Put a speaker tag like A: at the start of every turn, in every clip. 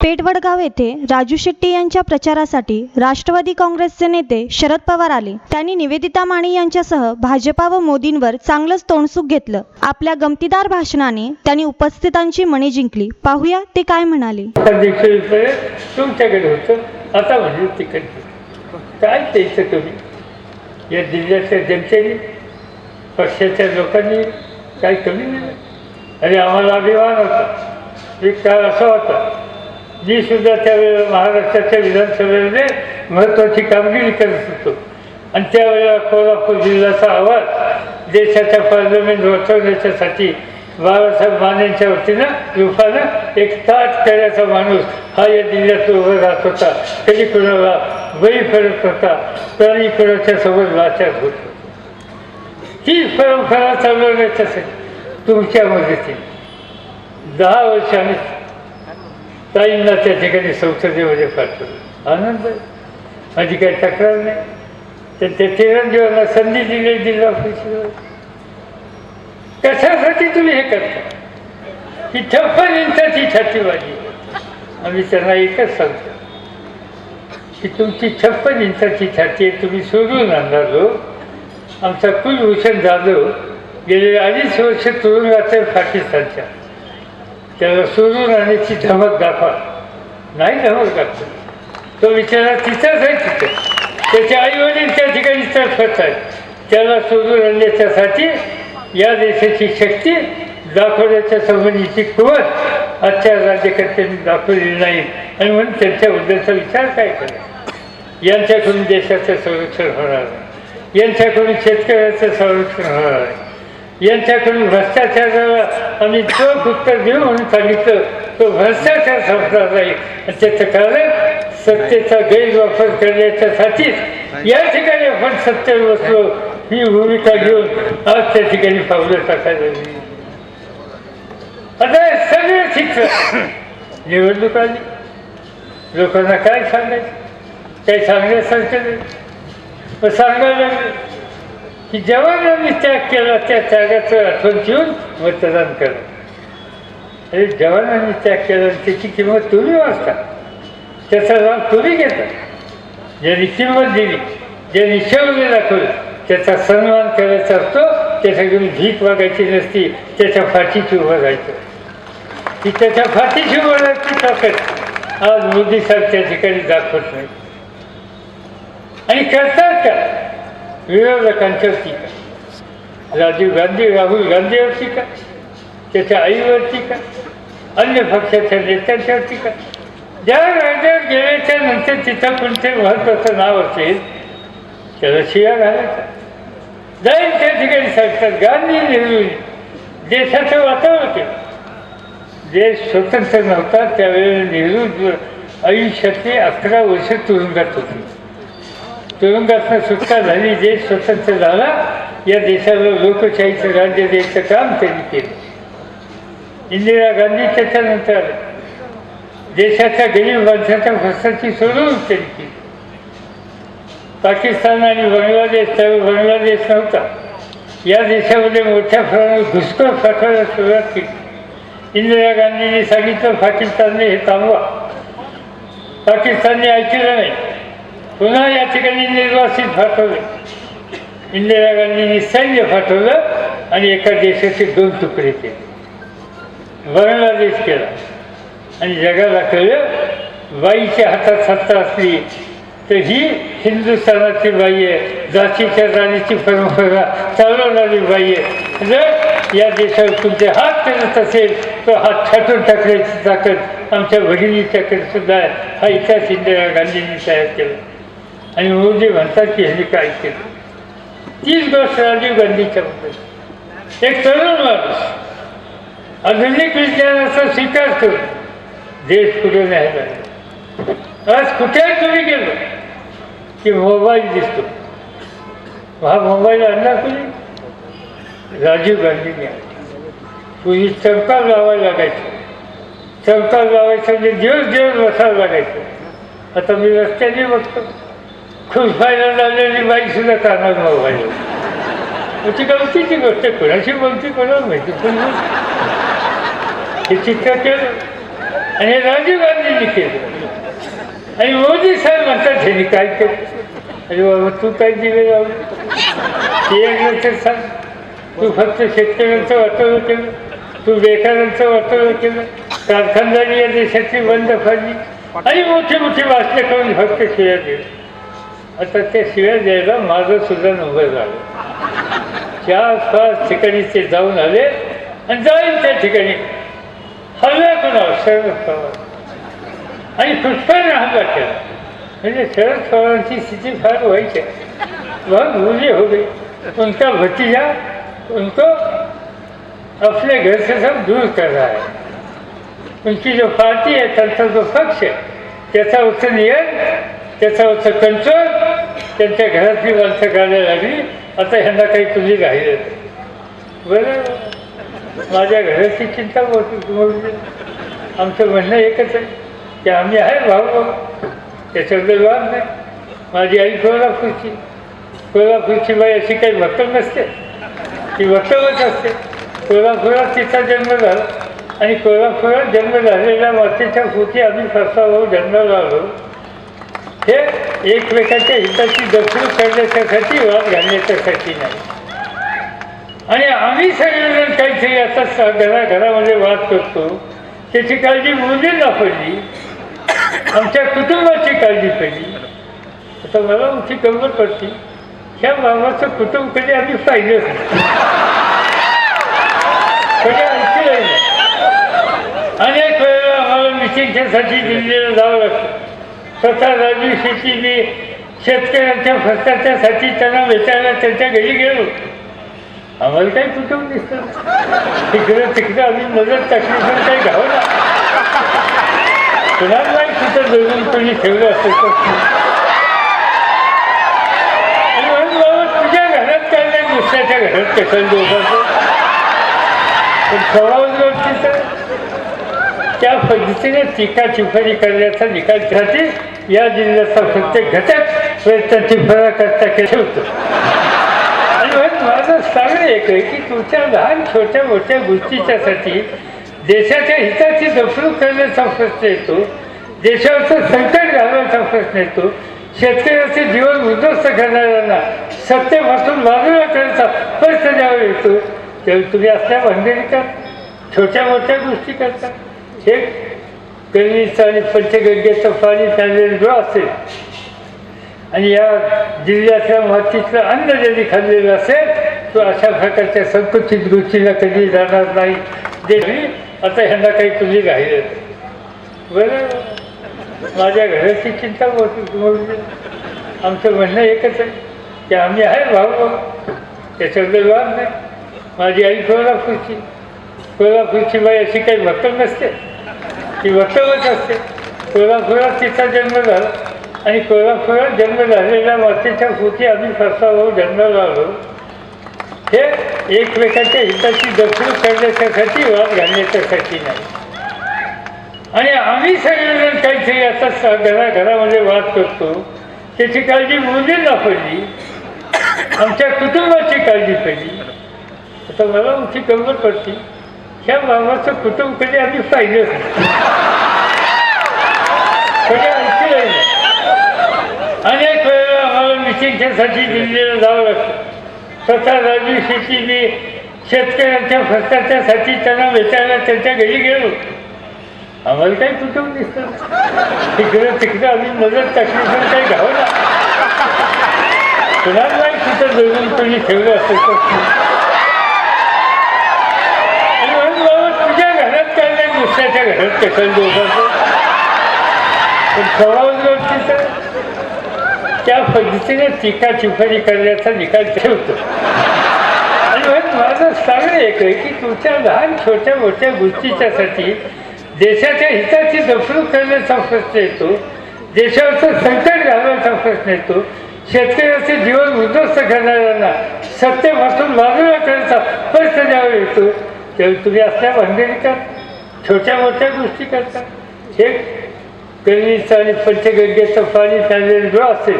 A: पेठवडगाव येथे राजू शेट्टी यांच्या प्रचारासाठी राष्ट्रवादी काँग्रेसचे नेते शरद पवार आले. त्यांनी निवेदिता माने यांच्यासह भाजपा व मोदींवर चांगलंच तोंडसुख घेतलं. आपल्या गमतीदार भाषणाने त्यांनी उपस्थितांची मने जिंकली. पाहूया ते काय म्हणाले.
B: तुमच्याकडे होतं. आता म्हणजे तिकडे काय द्यायचं तुम्ही? या जिल्ह्याच्या जनतेने पक्षाच्या लोकांनी काही कमी नाही. आणि आम्हाला अभिमान होता. एक काळ असा होता. जी सुद्धा त्यावेळेला महाराष्ट्राच्या विधानसभेमध्ये महत्त्वाची कामगिरी करत होतो. आणि त्यावेळेला कोल्हापूर जिल्ह्याचा आवाज देशाच्या पार्लमेंट वाचवण्याच्यासाठी बाळासाहेब मानेंच्या वतीनं युफानं एक ताट करण्याचा माणूस हा या जिल्ह्यात उभं राहत होता. कधी कुणाला बळी करत होता तरी कुणाच्या सोबत वाचत होत. ती ही परंपरा चालवण्याच्यासाठी तुमच्या मदतीने दहा वर्षांनी ताईंना त्या ठिकाणी संसदेमध्ये पाठवलं. आनंद माझी काही तक्रार नाही. तर त्या चिरंजीवांना संधी दिली जिल्हा परिषदेवर. कशासाठी तुम्ही हे करता? ही छप्पन इंचाची छातीबाजी आम्ही त्यांना एकच सांगतो. की तुमची छप्पन इंचाची छाती तुम्ही सोडून आणणार हो. आमचा कुलभूषण जाधव गेले अडीच वर्ष तुरुंगात पाकिस्तानच्या. त्याला सोडून आणण्याची धमक दाखवा. नाही धमक दाखव हो तो विचारा तिथंच आहे तिथं. त्याचे आई वडील त्या ठिकाणी तडफत आहेत. त्याला सोडून आणण्याच्यासाठी या देशाची शक्ती दाखवण्याच्या संबंधीची कुवत आजच्या राज्यकर्त्यांनी दाखवलेली नाही. आणि म्हणून त्यांच्याबद्दलचा विचार काय करायचा यांच्याकडून देशाचं संरक्षण होणार नाही. यांच्याकडून शेतकऱ्याचं संरक्षण होणार नाही. यांच्याकडून भ्रष्टाचाराला आम्ही चोख उत्तर देऊ म्हणून सांगितलं. तो भ्रष्टाचार संपणार नाही. आणि त्याचं कारण सत्तेचा गैरवापर करण्याच्यासाठीच या ठिकाणी आपण सत्तेवर बसलो. ही भूमिका घेऊन आज त्या ठिकाणी पावलं टाकायला. आता सगळं शिक्षण निवडणूक आली. लोकांना काय सांगायचं? काही सांगण्यासारखं नाही. मग सांगायला की की जवानांनी त्याग केला त्या त्यागाचं आठवण ठेवून मतदान करा. अरे जवानांनी त्याग केला त्याची किंमत तुम्ही वाचता. त्याचा लाभ तुम्ही घेता. ज्यांनी किंमत दिली ज्यांनी शौर्य दाखवलं त्याचा सन्मान करायचा असतो त्याच्याकडून भीक मागायची नसती त्याच्या फाटीची उभं राहायचं. की त्याच्या फाटीची उभं राहायची ताकद आज मोदी साहेब त्या ठिकाणी दाखवत नाही आणि करतात का? विरोधकांच्यावर टीका राजीव गांधी राहुल गांधीवर टीका त्याच्या आईवर टीका अन्य पक्षाच्या नेत्यांच्यावर टीका ज्या राज्यात गेल्याच्यानंतर तिथं कोणते महत्त्वाचं नाव असेल त्याला शिया घालायचा. जाईल त्या ठिकाणी सांगतात गांधी नेहरू देशाचं वातावरण केलं देश स्वतंत्र नव्हता त्यावेळेला नेहरू आयुष्यातले अकरा वर्ष तुरुंगात होते. तुरुंगातनं सुटका झाली देश स्वतंत्र झाला या देशाला लोकशाहीचं राज्य द्यायचं काम त्यांनी केलं. इंदिरा गांधी त्याच्यानंतर देशाच्या गरीब माणसाच्या फसाची सोडवणूक त्यांनी केली. पाकिस्तान आणि बांगलादेश त्यावेळी बांगलादेश नव्हता. या देशामध्ये मोठ्या प्रमाणात घुसखोर पाठवायला सुरुवात केली. इंदिरा गांधींनी सांगितलं पाकिस्तानने हे थांबवा. पाकिस्तानने ऐकलं नाही. पुन्हा या ठिकाणी निर्वासित पाठवले इंदिरा गांधींनी सैन्य पाठवलं आणि एका देशाचे दोन तुकडे केले. बांगलादेश केला. आणि जगाला कळलं बाईच्या हातात सत्ता असली तर ही हिंदुस्थानाची बाई आहे जातीच्या राणीची परंपरा चालवणारी बाई आहे. जर या देशावर तुमचे हात फिरत असेल तर हात छाटून टाकण्याची ताकद आमच्या भगिनीच्याकडे सुद्धा आहे. हा इतिहास इंदिरा गांधींनी तयार केला. आणि मोदी म्हणतात की ह्यांनी काय केलं तीच गोष्ट राजीव गांधीच्या बद्दल एक तरुण माणूस. आधुनिक विज्ञानाचा स्वीकार करून देश पुढे नाही लागला. आज कुठेही तुम्ही गेलो की मोबाईल दिसतो. हा मोबाईल आणला कुणी? राजीव गांधीने तुझी पूर्वी चमका लावायला लागायचं. चमका लावायचं म्हणजे दिवस दिवस बसायला लागायचं. आता मी रस्त्याने बघतो. खुरपायला लागलेली बाई सुद्धा कानावर मग ती गमतीची गोष्ट कोणाशी बोलती कोणाला माहिती पण हे चित्र केलं आणि हे राजीव गांधींनी केलं आणि मोदी साहेब म्हणतात ह्यांनी काय केलं अरे बाबा तू काय दिले जाऊ ते एक सांग तू फक्त शेतकऱ्यांचं वाटोळं केलं तू बेकारांचं वाटोळं केलं कारखानदारी या देशाची बंद पाडली आणि मोठी मोठी भाषणे करून फक्त शिव्या दिल्या आता ते शिव्या द्यायला माझं सुद्धा नव्हे झालं. चार पाच ठिकाणी ते जाऊन आले आणि जाईल त्या ठिकाणी. हल्ला कोणावर शरद पवार. आणि पुष्पाने हल्ला केला. म्हणजे शरद पवारांची स्थिती फार व्हायची आहे. मुली हो गई उनका भतीजा उनको अपने घर से सब दूर कर रहा है. उनकी जो पार्टी है त्यांचा जो पक्ष आहे त्याचा उत्तर नियम त्याचा उत्तर कंट्रोल त्यांच्या घरातली माणसं काढायला लागली. आता ह्यांना काही तुम्ही राहिले बरं. माझ्या घराची चिंता मोठी तुम्हाला आमचं म्हणणं एकच आहे की आम्ही आहे भाऊ भाऊ. त्याच्याबद्दल वाद नाही. माझी आई कोल्हापूरची. कोल्हापूरची बाई अशी काही वक्तव्य नसते. ती वक्तव्यच असते. कोल्हापुरात तिचा जन्म झाला. आणि कोल्हापुरात जन्म झालेल्या मातेच्या पोटी आम्ही फसा भाऊ जन्माला आलो. हे एकमेकाच्या हिताची दखल करण्याच्यासाठी वाद घालण्याच्यासाठी नाही. आणि आम्ही सगळेजण काहीतरी आता घरा घरामध्ये वाद करतो. त्याची काळजी मुलींना पडली आमच्या कुटुंबाची काळजी पडली आता मला आमची गंमत पडती ह्या मामाचं कुटुंब कधी आम्ही पाहिलंच नाही. कधी नाही. अनेक वेळेला आम्हाला मिटिंगच्यासाठी दिल्लीला जावं लागतं. स्वतः राजू शेती मी शेतकऱ्यांच्या फसाच्यासाठी त्यांना भेटायला त्यांच्या घरी गेलो. आम्हाला काही कुटुंब दिसतं तिकडं तिकडं आम्ही मदत टाकली पण काही घावला कुणाला नाही कुठं धरून कोणी ठेवलं असेल तर? आणि बाबा तुझ्या घरात काय नाही दुसऱ्याच्या घरात कसं दोघांचं? पण स्वभावावरती तिथं त्या पद्धतीने टीका टिप्पणी करण्याचा निकालसाठी या जिल्ह्याचा प्रत्येक घटक प्रयत्न टिप्पणा करता ठेवतो आणि मग माझं सांगणं एक आहे की तुमच्या लहान छोट्या मोठ्या गोष्टीच्यासाठी देशाच्या हिताची दफणूक करण्याचा प्रश्न येतो. देशावरचं संकट घालण्याचा प्रश्न येतो. शेतकऱ्याचे जीवन उद्ध्वस्त करणाऱ्यांना सत्तेपासून बाजूला करण्याचा प्रश्न द्यावा येतो तुम्ही असल्या भांडणी का छोट्या मोठ्या गोष्टी करता. हे गरमीचं आणि पंचगंगेचं पाणी प्यालेलं जो असेल आणि या जिल्ह्यातल्या मातीतलं अन्न ज्यांनी खाल्लेलं असेल तो अशा प्रकारच्या संकुचित गोष्टीला कधी जाणार नाही जे आता ह्यांना काही तुम्ही राहिलं बरं माझ्या घराची चिंता मोठी मोठी आमचं म्हणणं एकच आहे की आम्ही आहे भाऊ भाऊ त्याच्याबद्दल वाद नाही माझी आई कोल्हापूरची कोल्हापूरची बाई अशी काही वक्तव्य नसते ती वक्तव्यच असते. कोल्हापुरात तिचा जन्म झाला आणि कोल्हापुरात जन्म झालेल्या मातेच्या पोटी आम्ही फसा भाऊ जन्माला आलो हे एकमेकाच्या हिताची दखल करण्याच्यासाठी वाद घालण्याच्यासाठी नाही. आणि आम्ही सगळेजण काहीतरी आता स- घरा घरामध्ये वाद करतो. त्याची काळजी मुलींना पडली आमच्या कुटुंबाची काळजी पडली आता मला उठी गंमत पडती त्या मामाचं कुटुंब कधी आम्ही पाहिलं कधी ऐकलंही अनेक वेळेला आम्हाला मिटिंगच्यासाठी दिल्लीला जावं लागतं स्वतः राजू शेट्टी मी शेतकऱ्यांच्या फसण्यासाठी त्यांना भेटायला त्यांच्या घरी गेलो. आम्हाला काही कुटुंब दिसतं तिकडं तिकडं आम्ही मदत टाकली पण काही घावला कुणाला नाही कुठं जगून कोणी ठेवलं असेल तर आणि म्हणून बाबा तुझ्या घरात काय घरात कशाला दोघांचं पण स्वभावावरती त्या पद्धतीने टीका टिप्पणी करण्याचा निकाल ठेवतो. आणि म्हणून माझं सांगणं एक आहे की तुमच्या लहान छोट्या मोठ्या गोष्टीच्यासाठी देशाच्या हिताची जपणूक करण्याचा प्रश्न येतो. देशावरचं संकट घालण्याचा प्रश्न येतो. शेतकऱ्याचे जीवन उद्ध्वस्त करणाऱ्यांना सत्तेपासून बाजूला करण्याचा प्रश्न ज्यावेळी येतो त्यावेळी तुम्ही असल्या भांडणी का छोट्या मोठ्या गोष्टी करतात. हे गरमीचं आणि पंचगंगेचं पाणी प्यालेलं जो असेल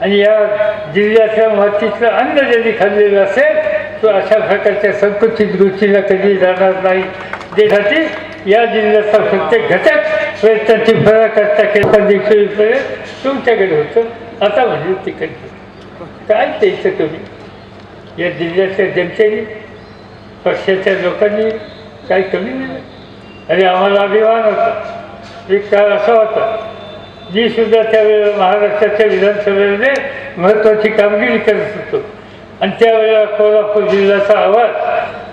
B: आणि या जिल्ह्यातल्या मातीतलं अन्न ज्यांनी खाल्लेलं असेल तो अशा प्रकारच्या संकुचित गोष्टीला कधी जाणार नाही. देशाची या जिल्ह्याचा प्रत्येक घटक प्रयत्नाची करता केला देखीलपर्यंत तुमच्याकडे होतं. आता म्हणजे तिकडे. काय द्यायचं तुम्ही? या जिल्ह्याच्या जनतेने पक्षाच्या लोकांनी काही कमी नाही. आणि आम्हाला अभिमान होता. एक काळ असा होता. मी सुद्धा त्यावेळेला महाराष्ट्राच्या विधानसभेमध्ये महत्त्वाची कामगिरी करत होतो. आणि त्यावेळेला कोल्हापूर जिल्ह्याचा आवाज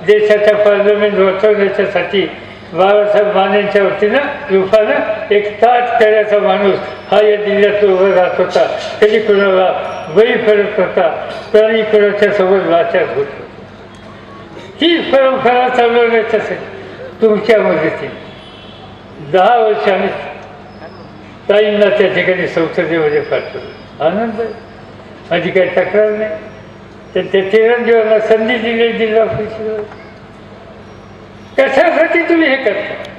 B: देशाच्या पार्लमेंट वाचवण्याच्यासाठी बाळासाहेब मानेंच्या वतीनं रूपानं एक ताट करण्याचा माणूस हा या जिल्ह्यात उभं राहत होता. कधी कुणाला बळी करत होता प्राणी कुणाच्या सोबत वाचत होतो. ही परंपरा चालवण्याच्यासाठी तुमच्या मदतीने. दहा वर्षाने ताईंना त्या ठिकाणी संसदेमध्ये पाठवलं आनंद माझी काही तक्रार नाही. तर त्या चिरंजीवांना संधी दिली जिल्हा परिषद कशासाठी तुम्ही हे करता?